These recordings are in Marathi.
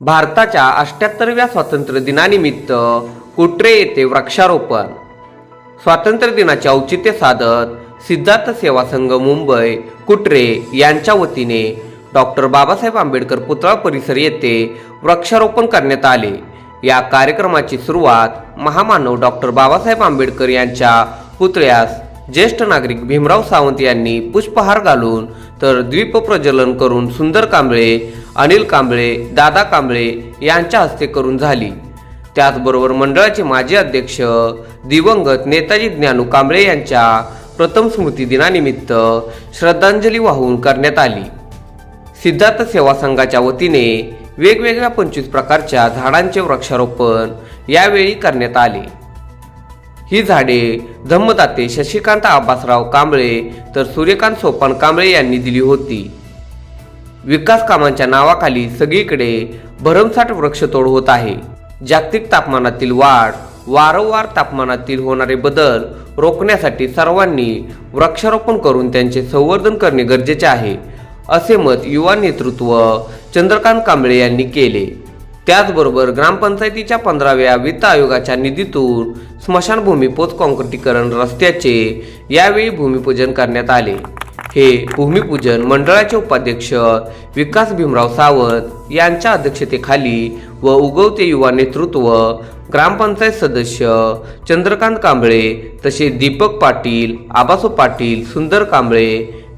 भारताच्या अष्ट्याहत्तरव्या स्वातंत्र्य दिनानिमित्त कुट्रे येथे वृक्षारोपण? स्वातंत्र्य दिनाचे औचित्य साधत सिद्धार्थ सेवा संघ मुंबई कुट्रे यांच्या वतीने डॉक्टर बाबासाहेब आंबेडकर पुतळा परिसर येथे वृक्षारोपण करण्यात आले. या कार्यक्रमाची सुरुवात महामानव डॉक्टर बाबासाहेब आंबेडकर यांच्या पुतळ्यास ज्येष्ठ नागरिक भीमराव सावंत यांनी पुष्पहार घालून तर द्वीप प्रज्वलन करून सुंदर कांबळे अनिल कांबळे दादा कांबळे यांच्या हस्ते करून झाली. त्याचबरोबर मंडळाचे माजी अध्यक्ष दिवंगत नेताजी ज्ञानू कांबळे यांच्या प्रथम स्मृती दिनानिमित्त श्रद्धांजली वाहून करण्यात आली. सिद्धार्थ सेवा संघाच्या वतीने वेगवेगळ्या पंचवीस प्रकारच्या झाडांचे वृक्षारोपण यावेळी करण्यात आले. ही झाडे धम्मदाते शशिकांत आबासराव कांबळे तर सूर्यकांत सोपान कांबळे यांनी दिली होती. विकास कामांच्या नावाखाली सगळीकडे भरमसाठ वृक्षतोड होत आहे. जागतिक तापमानातील वाढ वारंवार तापमानातील होणारे बदल रोखण्यासाठी सर्वांनी वृक्षारोपण करून त्यांचे संवर्धन करणे गरजेचे आहे असे मत युवा नेतृत्व चंद्रकांत कांबळे यांनी केले. त्याचबरोबर ग्रामपंचायतीच्या पंधराव्या वित्त आयोगाच्या निधीतून स्मशानभूमी पोच काँक्रिटीकरण रस्त्याचे यावेळी भूमिपूजन करण्यात आले. हे भूमिपूजन मंडळाचे उपाध्यक्ष विकास भीमराव सावंत यांच्या अध्यक्षतेखाली व उगवते युवा नेतृत्व ग्रामपंचायत सदस्य चंद्रकांत कांबळे तसेच दीपक पाटील आबासो पाटील सुंदर कांबळे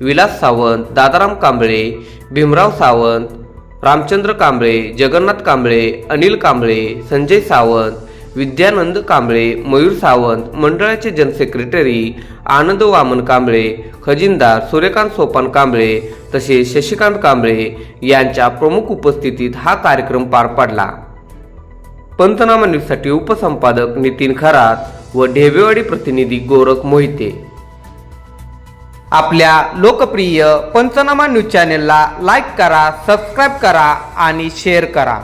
विलास सावंत दादाराम कांबळे भीमराव सावंत रामचंद्र कांबळे जगन्नाथ कांबळे अनिल कांबळे संजय सावंत विद्यानंद कांबळे मयूर सावंत मंडळाचे जनसेक्रेटरी आनंद वामन कांबळे खजिनदार सूर्यकांत सोपान कांबळे तसेच शशिकांत कांबळे यांच्या प्रमुख उपस्थितीत हा कार्यक्रम पार पडला. पंतनामा न्यूजसाठी उपसंपादक नितीन खरात व ढेबेवाडी प्रतिनिधी गोरख मोहिते. आपल्या लोकप्रिय पंचनामा न्यूज चॅनेलला लाईक करा सबस्क्राईब करा आणि शेअर करा.